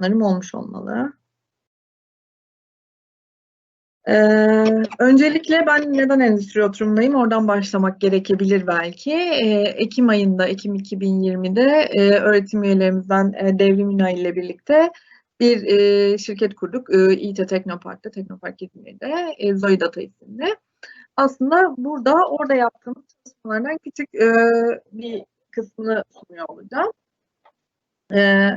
Sanırım olmuş olmalı. Ee, öncelikle ben neden endüstri oturumdayım? Oradan başlamak gerekebilir belki. Ee, Ekim ayında, Ekim 2020'de e, öğretim üyelerimizden e, Devrim Ünay ile birlikte bir e, şirket kurduk. E, İT Teknopark'ta, Teknopark İzmir'de, e, Zoe Data isimli. Aslında burada, orada yaptığımız çalışmalardan küçük e, bir kısmını sunuyor olacağım. E,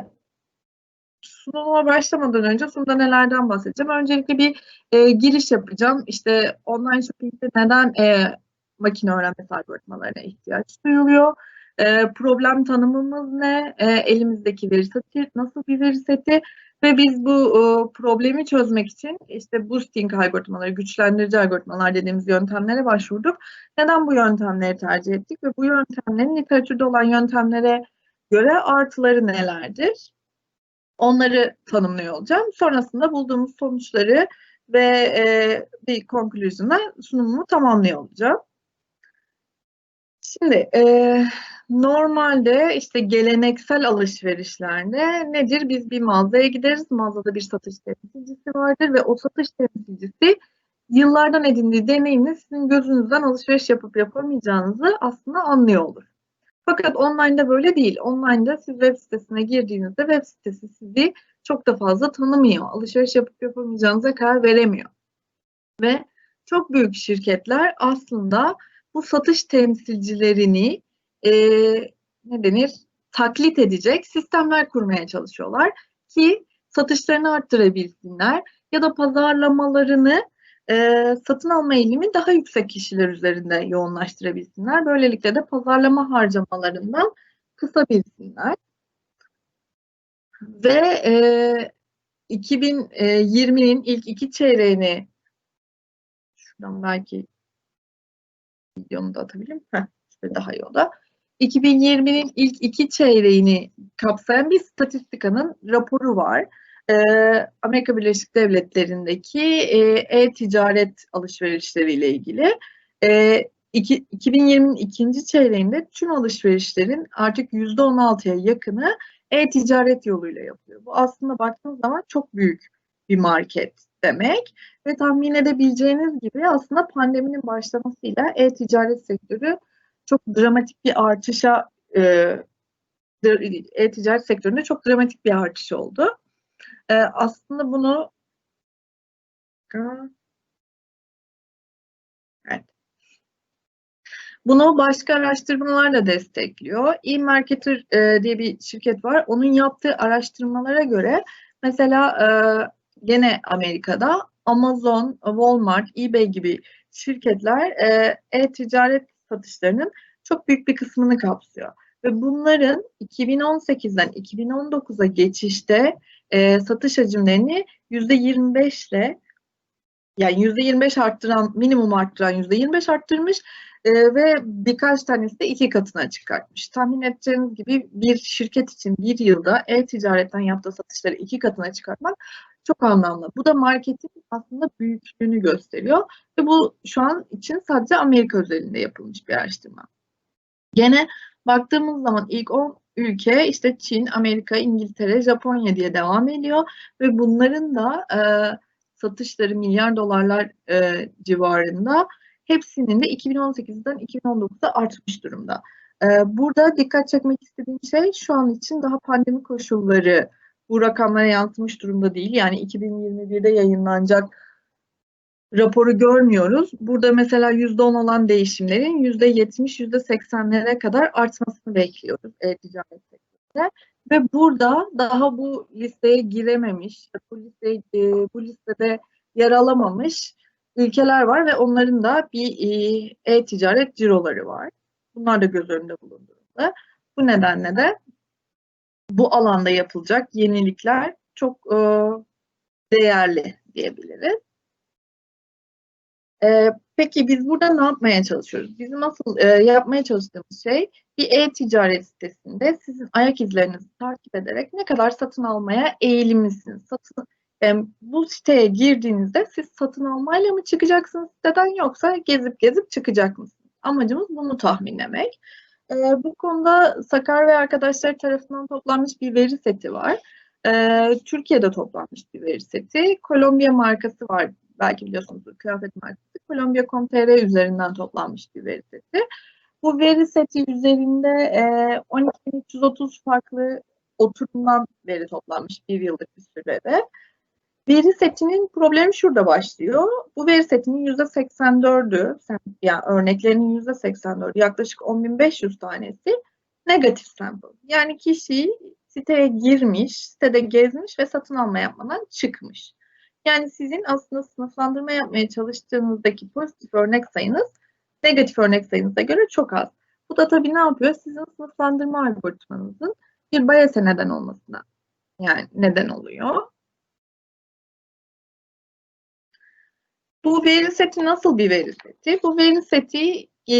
sunuma başlamadan önce sunumda nelerden bahsedeceğim. Öncelikle bir e, giriş yapacağım. İşte online shopping'de neden e, makine öğrenmesi algoritmalarına ihtiyaç duyuluyor? E, problem tanımımız ne? E, elimizdeki veri seti nasıl bir veri seti? Ve biz bu e, problemi çözmek için işte boosting algoritmaları, güçlendirici algoritmalar dediğimiz yöntemlere başvurduk. Neden bu yöntemleri tercih ettik ve bu yöntemlerin literatürde olan yöntemlere göre artıları nelerdir? Onları tanımlıyor olacağım. Sonrasında bulduğumuz sonuçları ve e, bir conclusion'a sunumumu tamamlıyor olacağım. Şimdi e, normalde işte geleneksel alışverişlerde nedir? Biz bir mağazaya gideriz. Mağazada bir satış temsilcisi vardır ve o satış temsilcisi yıllardan edindiği deneyimle sizin gözünüzden alışveriş yapıp yapamayacağınızı aslında anlıyor olur. Fakat online'da böyle değil. Online'da siz web sitesine girdiğinizde web sitesi sizi çok da fazla tanımıyor. Alışveriş yapıp yapamayacağınıza karar veremiyor. Ve çok büyük şirketler aslında bu satış temsilcilerini e, ne denir taklit edecek sistemler kurmaya çalışıyorlar ki satışlarını arttırabilsinler ya da pazarlamalarını e, satın alma eğilimi daha yüksek kişiler üzerinde yoğunlaştırabilsinler. Böylelikle de pazarlama harcamalarından kısabilsinler. Ve e, 2020'nin ilk iki çeyreğini şuradan belki videomu da atabilirim. Heh, daha iyi o da. 2020'nin ilk iki çeyreğini kapsayan bir statistikanın raporu var. Ee, Amerika Birleşik Devletleri'ndeki e, e-ticaret alışverişleriyle ilgili. E, iki, 2020'nin ikinci çeyreğinde tüm alışverişlerin artık %16'ya yakını e-ticaret yoluyla yapıyor. Bu aslında baktığınız zaman çok büyük bir market demek ve tahmin edebileceğiniz gibi aslında pandeminin başlamasıyla e-ticaret sektörü çok dramatik bir artışa e-ticaret sektöründe çok dramatik bir artış oldu. E, aslında bunu evet. Bunu başka araştırmalar da destekliyor. E-Marketer e, diye bir şirket var. Onun yaptığı araştırmalara göre mesela e, gene Amerika'da Amazon, Walmart, eBay gibi şirketler e, e-ticaret satışlarının çok büyük bir kısmını kapsıyor. Ve bunların 2018'den 2019'a geçişte e, satış hacimlerini %25 ile yani %25 arttıran, minimum arttıran %25 arttırmış e, ve birkaç tanesi de iki katına çıkartmış. Tahmin edeceğiniz gibi bir şirket için bir yılda e-ticaretten yaptığı satışları iki katına çıkartmak çok anlamlı. Bu da marketin aslında büyüklüğünü gösteriyor ve bu şu an için sadece Amerika özelinde yapılmış bir araştırma. Gene baktığımız zaman ilk 10 ülke işte Çin, Amerika, İngiltere, Japonya diye devam ediyor ve bunların da e, satışları milyar dolarlar e, civarında hepsinin de 2018'den 2019'da artmış durumda. E, burada dikkat çekmek istediğim şey şu an için daha pandemi koşulları bu rakamlara yansımış durumda değil. Yani 2021'de yayınlanacak raporu görmüyoruz. Burada mesela %10 olan değişimlerin %70, %80'lere kadar artmasını bekliyoruz e-ticaret sektöründe. Ve burada daha bu listeye girememiş, bu, liste, e, bu listede yer alamamış ülkeler var ve onların da bir e, e-ticaret ciroları var. Bunlar da göz önünde bulunduruldu. Bu nedenle de bu alanda yapılacak yenilikler çok e, değerli diyebiliriz. E, peki biz burada ne yapmaya çalışıyoruz? Bizim asıl e, yapmaya çalıştığımız şey bir e-ticaret sitesinde sizin ayak izlerinizi takip ederek ne kadar satın almaya eğilimlisiniz. Satın, e, bu siteye girdiğinizde siz satın almayla mı çıkacaksınız siteden yoksa gezip gezip çıkacak mısınız? Amacımız bunu tahminlemek. E, bu konuda Sakar ve arkadaşları tarafından toplanmış bir veri seti var. e, Türkiye'de toplanmış bir veri seti. Kolombiya markası var. Belki biliyorsunuz kıyafet markası. Kolombiya.com.tr üzerinden toplanmış bir veri seti. Bu veri seti üzerinde e, 12.330 farklı oturumdan veri toplanmış bir yıllık bir sürede. Veri setinin problemi şurada başlıyor. Bu veri setinin %84'ü, yani örneklerinin %84'ü yaklaşık 10.500 tanesi negatif sample. Yani kişi siteye girmiş, sitede gezmiş ve satın alma yapmadan çıkmış. Yani sizin aslında sınıflandırma yapmaya çalıştığınızdaki pozitif örnek sayınız negatif örnek sayınıza göre çok az. Bu da tabii ne yapıyor? Sizin sınıflandırma algoritmanızın bir bias'e neden olmasına yani neden oluyor. Bu veri seti nasıl bir veri seti? Bu veri seti e,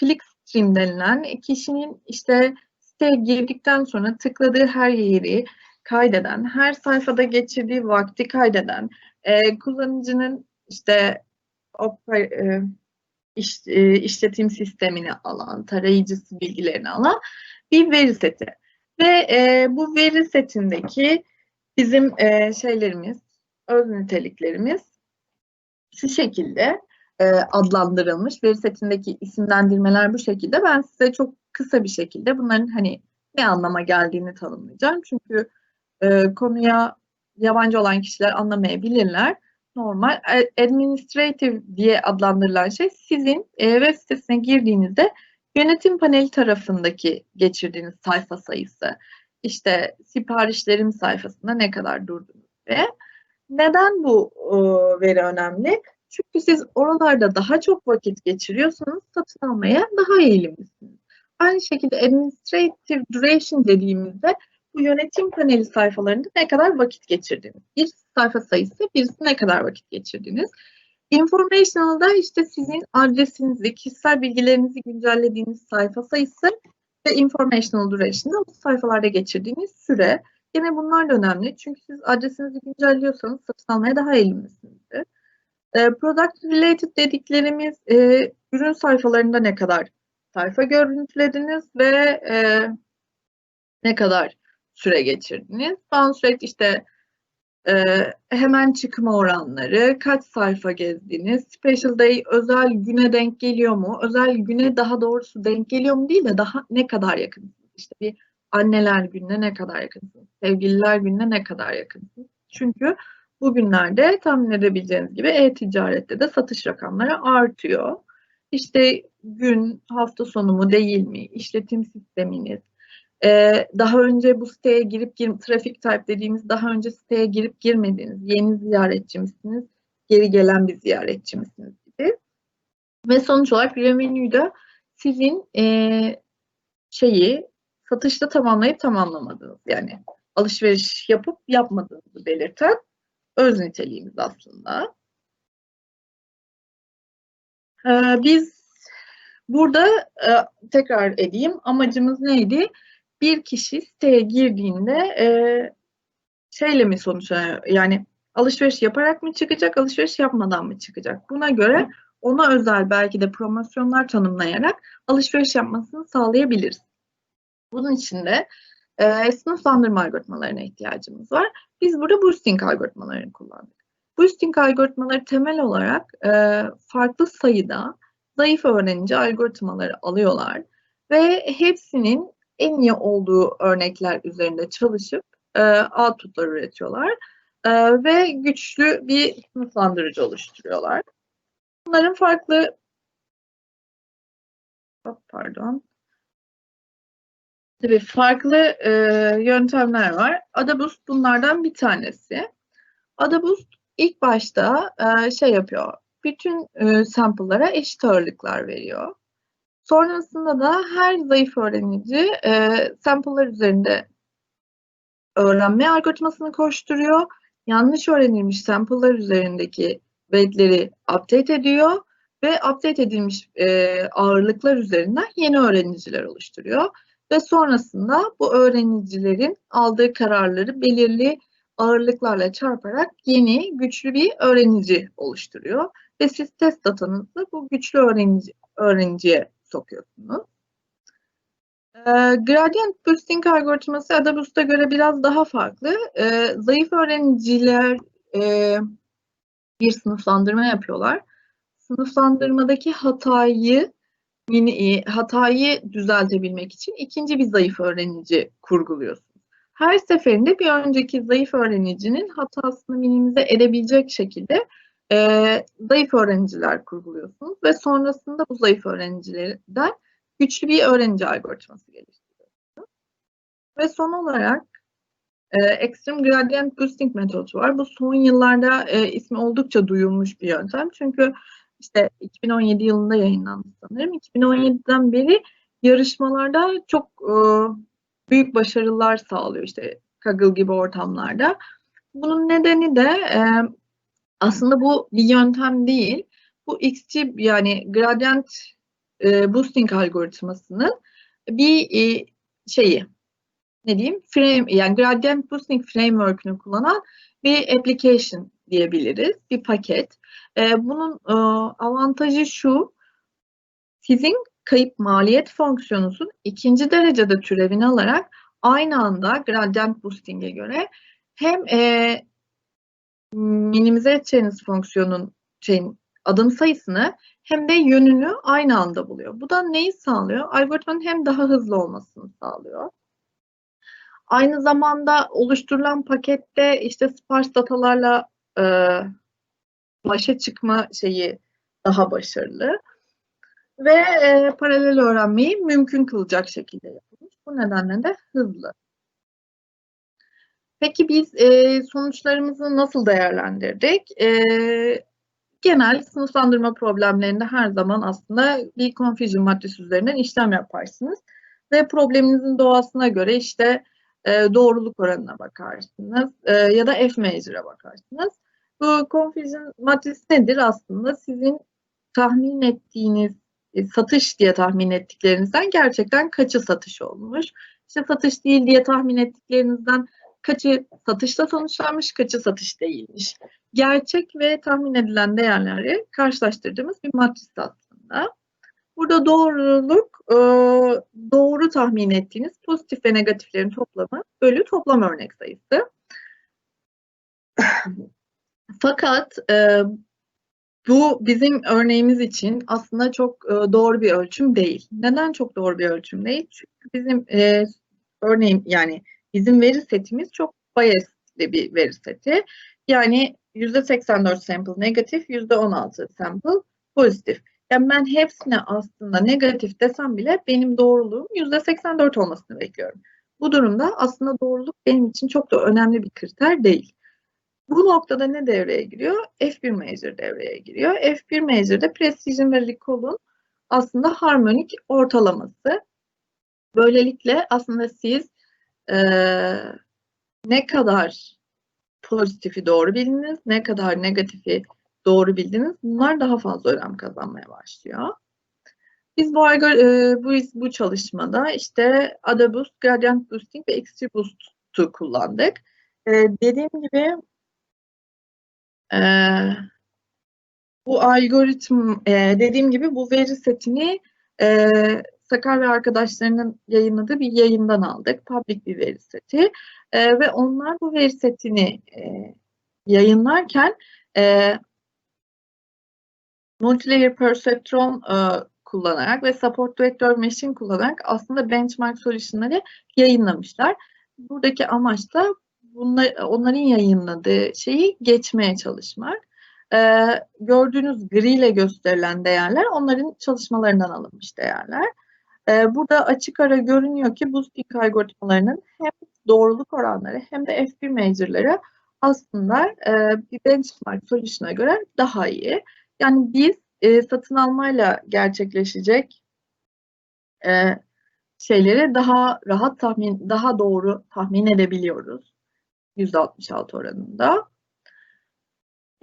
clickstream denilen kişinin işte siteye girdikten sonra tıkladığı her yeri kaydeden, her sayfada geçirdiği vakti kaydeden, e, kullanıcının işte e, iş, e, işletim sistemini alan, tarayıcısı bilgilerini alan bir veri seti. Ve e, bu veri setindeki bizim e, şeylerimiz, öz niteliklerimiz şu şekilde e, adlandırılmış. Veri setindeki isimlendirmeler bu şekilde. Ben size çok kısa bir şekilde bunların hani ne anlama geldiğini tanımlayacağım. Çünkü e, konuya yabancı olan kişiler anlamayabilirler. Normal administrative diye adlandırılan şey sizin e, web sitesine girdiğinizde yönetim paneli tarafındaki geçirdiğiniz sayfa sayısı. İşte siparişlerim sayfasında ne kadar durdunuz ve neden bu e, veri önemli? Çünkü siz oralarda daha çok vakit geçiriyorsanız satın almaya daha eğilimlisiniz. Aynı şekilde administrative duration dediğimizde bu yönetim paneli sayfalarında ne kadar vakit geçirdiniz? Bir sayfa sayısı, birisi ne kadar vakit geçirdiniz? Informational'da işte sizin adresinizi, kişisel bilgilerinizi güncellediğiniz sayfa sayısı ve informational duration'da o sayfalarda geçirdiğiniz süre. Yine bunlar da önemli çünkü siz adresinizi güncelliyorsanız satın almaya daha eğilimlisinizdir. E, product related dediklerimiz e, ürün sayfalarında ne kadar sayfa görüntülediniz ve e, ne kadar süre geçirdiniz. Bounce rate işte e, hemen çıkma oranları, kaç sayfa gezdiniz, special day özel güne denk geliyor mu? Özel güne daha doğrusu denk geliyor mu değil de daha ne kadar yakınsınız? İşte bir anneler gününe ne kadar yakınsınız? Sevgililer gününe ne kadar yakınsınız? Çünkü bugünlerde tahmin edebileceğiniz gibi e-ticarette de satış rakamları artıyor. İşte gün, hafta sonu mu değil mi? İşletim sisteminiz, ee, daha önce bu siteye girip gir, trafik type dediğimiz daha önce siteye girip girmediğiniz yeni ziyaretçi misiniz, geri gelen bir ziyaretçi misiniz gibi. Ve sonuç olarak revenue'yu da sizin e, şeyi satışta tamamlayıp tamamlamadığınız yani alışveriş yapıp yapmadığınızı belirten öz niteliğimiz aslında. Ee, biz burada e, tekrar edeyim amacımız neydi? Bir kişi siteye girdiğinde e, şeyle mi sonuçlanıyor? Yani alışveriş yaparak mı çıkacak, alışveriş yapmadan mı çıkacak? Buna göre ona özel belki de promosyonlar tanımlayarak alışveriş yapmasını sağlayabiliriz. Bunun için de e, sınıflandırma algoritmalarına ihtiyacımız var. Biz burada boosting algoritmalarını kullandık. Boosting algoritmaları temel olarak e, farklı sayıda zayıf öğrenici algoritmaları alıyorlar ve hepsinin en iyi olduğu örnekler üzerinde çalışıp e, outputlar üretiyorlar e, ve güçlü bir sınıflandırıcı oluşturuyorlar. Bunların farklı pardon Tabii farklı e, yöntemler var. Adaboost bunlardan bir tanesi. Adaboost ilk başta e, şey yapıyor. Bütün e, sample'lara eşit ağırlıklar veriyor. Sonrasında da her zayıf öğrenici e, sample'lar üzerinde öğrenme algoritmasını koşturuyor. Yanlış öğrenilmiş sample'lar üzerindeki weight'leri update ediyor ve update edilmiş e, ağırlıklar üzerinden yeni öğreniciler oluşturuyor. Ve sonrasında bu öğrenicilerin aldığı kararları belirli ağırlıklarla çarparak yeni güçlü bir öğrenici oluşturuyor. Ve siz test datanızı bu güçlü öğrenici, öğrenciye sokuyorsunuz. Ee, gradient boosting algoritması Adaboost'a göre biraz daha farklı. Ee, zayıf öğrenciler e, bir sınıflandırma yapıyorlar. Sınıflandırmadaki hatayı mini, hatayı düzeltebilmek için ikinci bir zayıf öğrenci kurguluyorsunuz. Her seferinde bir önceki zayıf öğrencinin hatasını minimize edebilecek şekilde e, zayıf öğrenciler kurguluyorsunuz ve sonrasında bu zayıf öğrencilerden güçlü bir öğrenci algoritması geliştiriyorsunuz. Ve son olarak e, Extreme Gradient Boosting metodu var. Bu son yıllarda e, ismi oldukça duyulmuş bir yöntem. Çünkü işte 2017 yılında yayınlandı sanırım. 2017'den beri yarışmalarda çok e, büyük başarılar sağlıyor işte Kaggle gibi ortamlarda. Bunun nedeni de e, aslında bu bir yöntem değil. Bu XG yani gradient e, boosting algoritmasının bir e, şeyi ne diyeyim frame yani gradient boosting framework'ünü kullanan bir application diyebiliriz. Bir paket. E, bunun e, avantajı şu sizin kayıp maliyet fonksiyonunuzun ikinci derecede türevini alarak aynı anda gradient boosting'e göre hem e, minimize edeceğiniz fonksiyonun şeyin adım sayısını hem de yönünü aynı anda buluyor. Bu da neyi sağlıyor? Algoritmanın hem daha hızlı olmasını sağlıyor. Aynı zamanda oluşturulan pakette işte sparse datalarla e, başa çıkma şeyi daha başarılı ve e, paralel öğrenmeyi mümkün kılacak şekilde yapılmış. Bu nedenle de hızlı. Peki biz e, sonuçlarımızı nasıl değerlendirdik? E, genel sınıflandırma problemlerinde her zaman aslında bir confusion matrisi üzerinden işlem yaparsınız. Ve probleminizin doğasına göre işte e, doğruluk oranına bakarsınız e, ya da F measure'a bakarsınız. Bu confusion matrisi nedir aslında? Sizin tahmin ettiğiniz e, satış diye tahmin ettiklerinizden gerçekten kaçı satış olmuş? İşte satış değil diye tahmin ettiklerinizden kaçı satışla sonuçlanmış, kaçı satış değilmiş. Gerçek ve tahmin edilen değerleri karşılaştırdığımız bir matris aslında. Burada doğruluk e, doğru tahmin ettiğiniz pozitif ve negatiflerin toplamı bölü toplam örnek sayısı. Fakat e, bu bizim örneğimiz için aslında çok e, doğru bir ölçüm değil. Neden çok doğru bir ölçüm değil? Çünkü bizim örneğin yani bizim veri setimiz çok biased bir veri seti. Yani %84 sample negatif, %16 sample pozitif. Yani ben hepsine aslında negatif desem bile benim doğruluğum %84 olmasını bekliyorum. Bu durumda aslında doğruluk benim için çok da önemli bir kriter değil. Bu noktada ne devreye giriyor? F1 measure devreye giriyor. F1 measure'de precision ve recall'un aslında harmonik ortalaması. Böylelikle aslında siz e, ne kadar pozitifi doğru bildiniz, ne kadar negatifi doğru bildiniz, bunlar daha fazla önem kazanmaya başlıyor. Biz bu, e, bu, bu çalışmada işte Ada Boost, Gradient Boosting ve XG Boost'u kullandık. E, dediğim gibi e, bu algoritm, e, dediğim gibi bu veri setini e, Sakar ve arkadaşlarının yayınladığı bir yayından aldık. Public bir veri seti. E, ve onlar bu veri setini e, yayınlarken e, multilayer perceptron e, kullanarak ve support vector machine kullanarak aslında benchmark solution'ları yayınlamışlar. Buradaki amaç da bunlar, onların yayınladığı şeyi geçmeye çalışmak. Ee, gördüğünüz gri ile gösterilen değerler onların çalışmalarından alınmış değerler. Ee, burada açık ara görünüyor ki boosting algoritmalarının hem doğruluk oranları hem de FP measure'ları aslında e, bir benchmark solution'a göre daha iyi. Yani biz e, satın almayla gerçekleşecek e, şeyleri daha rahat tahmin, daha doğru tahmin edebiliyoruz. %66 oranında.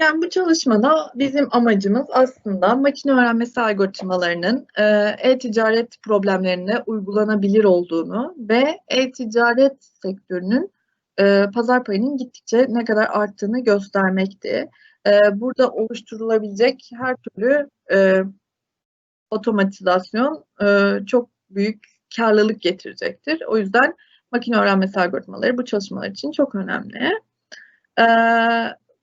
Yani bu çalışmada bizim amacımız aslında makine öğrenmesi algoritmalarının e, e-ticaret problemlerine uygulanabilir olduğunu ve e-ticaret sektörünün e, pazar payının gittikçe ne kadar arttığını göstermekti. E, burada oluşturulabilecek her türlü e, otomatizasyon e, çok büyük karlılık getirecektir. O yüzden makine öğrenmesi algoritmaları bu çalışmalar için çok önemli. Ee,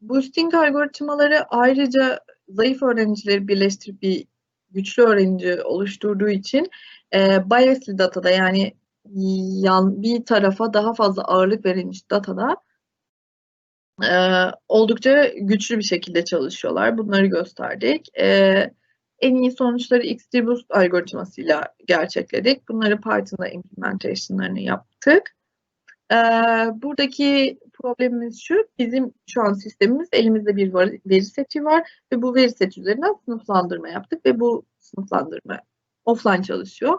boosting algoritmaları ayrıca zayıf öğrencileri birleştirip bir güçlü öğrenci oluşturduğu için e, biasly datada yani yan, bir tarafa daha fazla ağırlık verilmiş datada e, oldukça güçlü bir şekilde çalışıyorlar. Bunları gösterdik. E, en iyi sonuçları XGBoost algoritmasıyla gerçekledik. Bunları Python'da implementation'larını yaptık. E, buradaki problemimiz şu, bizim şu an sistemimiz elimizde bir veri seti var ve bu veri seti üzerinden sınıflandırma yaptık ve bu sınıflandırma offline çalışıyor.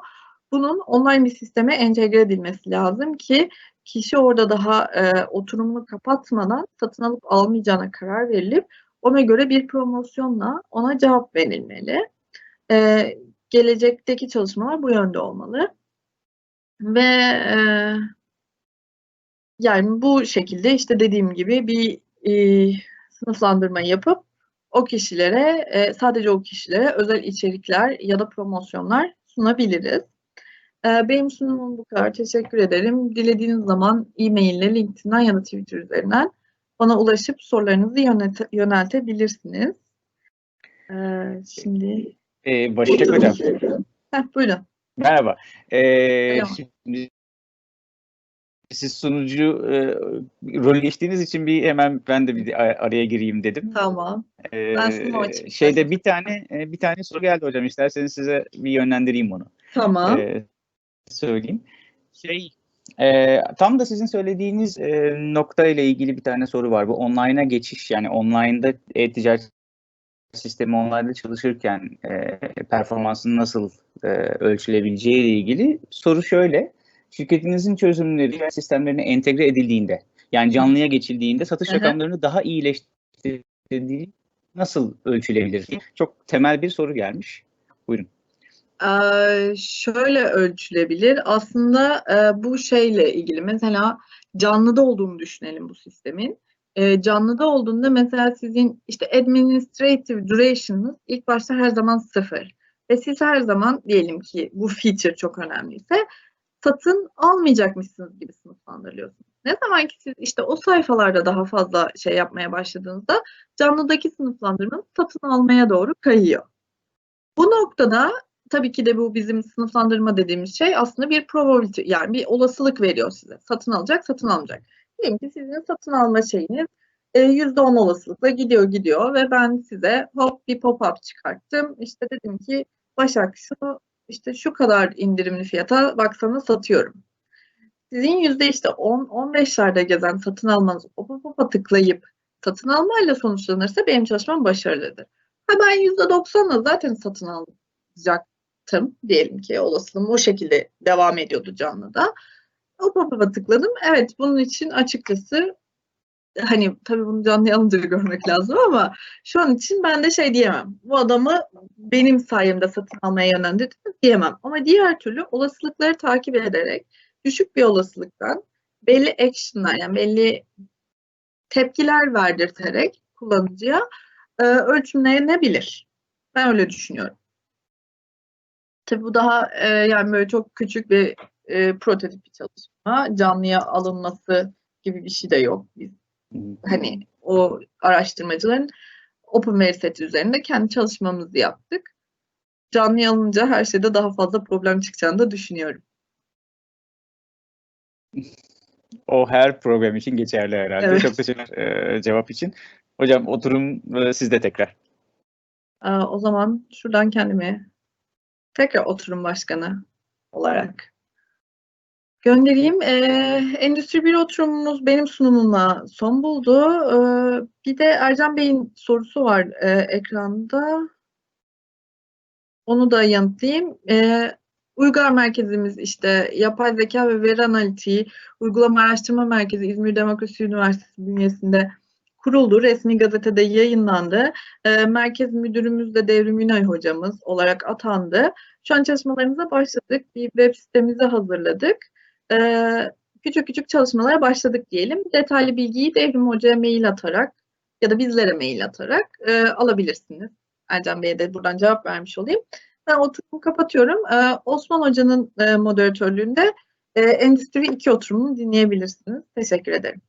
Bunun online bir sisteme entegre edilmesi lazım ki kişi orada daha e, oturumunu kapatmadan satın alıp almayacağına karar verilip ona göre bir promosyonla ona cevap verilmeli. E, gelecekteki çalışmalar bu yönde olmalı. Ve e, yani bu şekilde işte dediğim gibi bir e, sınıflandırma yapıp o kişilere e, sadece o kişilere özel içerikler ya da promosyonlar sunabiliriz. E, benim sunumum bu kadar. Teşekkür ederim. Dilediğiniz zaman e-mail ile LinkedIn'den ya da Twitter üzerinden bana ulaşıp sorularınızı yönelte, yöneltebilirsiniz. E, şimdi ee, Başak Hocam. Heh, buyurun. Merhaba. Ee, Merhaba. şimdi siz sunucu e, rolü geçtiğiniz için bir hemen ben de bir ar- araya gireyim dedim. Tamam. Ee, Ben açayım. şeyde bir tane e, bir tane soru geldi hocam. İsterseniz size bir yönlendireyim onu. Tamam. Ee, söyleyeyim. Şey e, tam da sizin söylediğiniz e, nokta ile ilgili bir tane soru var. Bu online'a geçiş yani online'da e-ticaret sistemi online'da çalışırken e, performansının nasıl e, ölçülebileceği ile ilgili soru şöyle. Şirketinizin çözümleri ve sistemlerine entegre edildiğinde yani canlıya geçildiğinde satış rakamlarını daha iyileştirdiği nasıl ölçülebilir? Çok temel bir soru gelmiş. Buyurun. Ee, şöyle ölçülebilir. Aslında e, bu şeyle ilgili mesela canlıda olduğunu düşünelim bu sistemin. E, canlıda olduğunda mesela sizin işte administrative duration'ınız ilk başta her zaman sıfır. Ve siz her zaman diyelim ki bu feature çok önemliyse satın almayacakmışsınız gibi sınıflandırılıyorsunuz. Ne zaman ki siz işte o sayfalarda daha fazla şey yapmaya başladığınızda canlıdaki sınıflandırmanız satın almaya doğru kayıyor. Bu noktada tabii ki de bu bizim sınıflandırma dediğimiz şey aslında bir probability yani bir olasılık veriyor size. Satın alacak, satın almayacak. Diyelim ki sizin satın alma şeyiniz e, %10 olasılıkla gidiyor gidiyor ve ben size hop bir pop-up çıkarttım. İşte dedim ki Başak şunu işte şu kadar indirimli fiyata baksana satıyorum. Sizin yüzde işte 10-15'lerde gezen satın almanız o pop-up'a tıklayıp satın almayla sonuçlanırsa benim çalışmam başarılıdır. Ha ben %90'la zaten satın alacaktım diyelim ki olasılığım o şekilde devam ediyordu canlıda. O pop-up'a tıkladım. Evet bunun için açıkçası hani tabii bunu canlı alınca görmek lazım ama şu an için ben de şey diyemem. Bu adamı benim sayemde satın almaya yönlendirdiniz diyemem. Ama diğer türlü olasılıkları takip ederek düşük bir olasılıktan belli action'lar yani belli tepkiler verdirterek kullanıcıya e, ölçümlenebilir. Ben öyle düşünüyorum. Tabii bu daha e, yani böyle çok küçük bir e, prototip bir çalışma. Canlıya alınması gibi bir şey de yok. Biz hani o araştırmacıların open veri seti üzerinde kendi çalışmamızı yaptık. Canlıya alınca her şeyde daha fazla problem çıkacağını da düşünüyorum. O her program için geçerli herhalde. Evet. Çok teşekkürler e, cevap için. Hocam oturum e, sizde tekrar. Aa, o zaman şuradan kendimi tekrar oturum başkanı olarak göndereyim. Ee, Endüstri 1 oturumumuz benim sunumumla son buldu. Ee, bir de Ercan Bey'in sorusu var e, ekranda. Onu da yanıtlayayım. Ee, Uygar merkezimiz işte yapay zeka ve veri analitiği uygulama araştırma merkezi İzmir Demokrasi Üniversitesi bünyesinde kuruldu. Resmi gazetede yayınlandı. Ee, merkez müdürümüz de Devrim Ünay hocamız olarak atandı. Şu an çalışmalarımıza başladık. Bir web sitemizi hazırladık. Ee, küçük küçük çalışmalara başladık diyelim. Detaylı bilgiyi Devrim Hoca'ya mail atarak ya da bizlere mail atarak e, alabilirsiniz. Ercan Bey'e de buradan cevap vermiş olayım. Ben oturumu kapatıyorum. Ee, Osman Hoca'nın e, moderatörlüğünde e, Endüstri 2 oturumunu dinleyebilirsiniz. Teşekkür ederim.